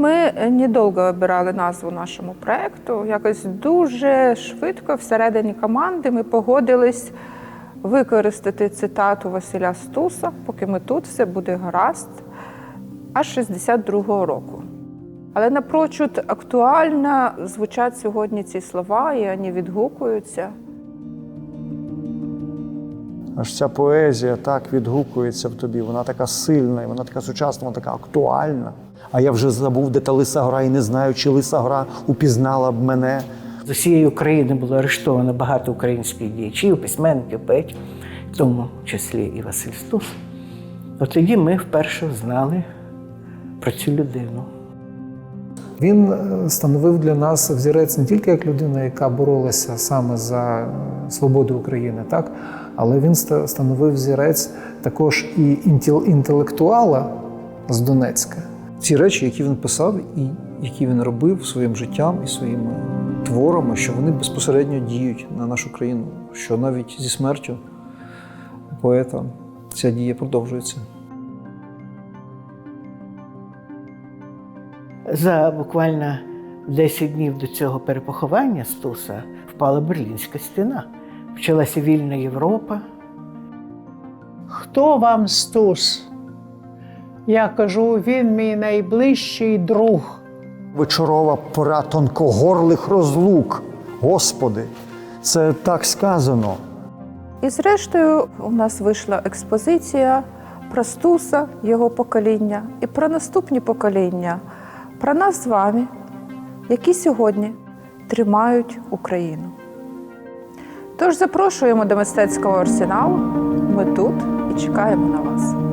Ми е, недовго обирали назву нашому проєкту. Якось дуже швидко всередині команди ми погодились використати цитату Василя Стуса, поки ми тут, все буде гаразд, аж 62-го року. Але напрочуд актуально звучать сьогодні ці слова, і вони відгукуються. Аж ця поезія так відгукується в тобі. Вона така сильна, і вона така сучасна, вона така актуальна. А я вже забув, де та лиса гора, і не знаю, чи лиса гора упізнала б мене. З усієї України було арештовано багато українських діячів, письменників, поетів, в тому числі і Василь Стус. От тоді ми вперше знали про цю людину. Він е, становив для нас взірець не тільки як людина, яка боролася саме за свободу України, так? Але він становив взірець також і інтелектуала з Донецька. ці речі, які він писав і які він робив своїм життям і своїми творами, що вони безпосередньо діють на нашу країну, що навіть зі смертю поета ця дія продовжується. За буквально 10 днів до цього перепоховання Стуса впала Берлінська стіна. Почалася вільна Європа. Хто вам Стус? Я кажу, він мій найближчий друг. Вечорова пора тонкогорлих розлук. Господи, це так сказано. І зрештою, у нас вийшла експозиція про Стуса, його покоління, і про наступні покоління, про нас з вами, які сьогодні тримають Україну. Тож запрошуємо до мистецького арсеналу. Ми тут і чекаємо на вас.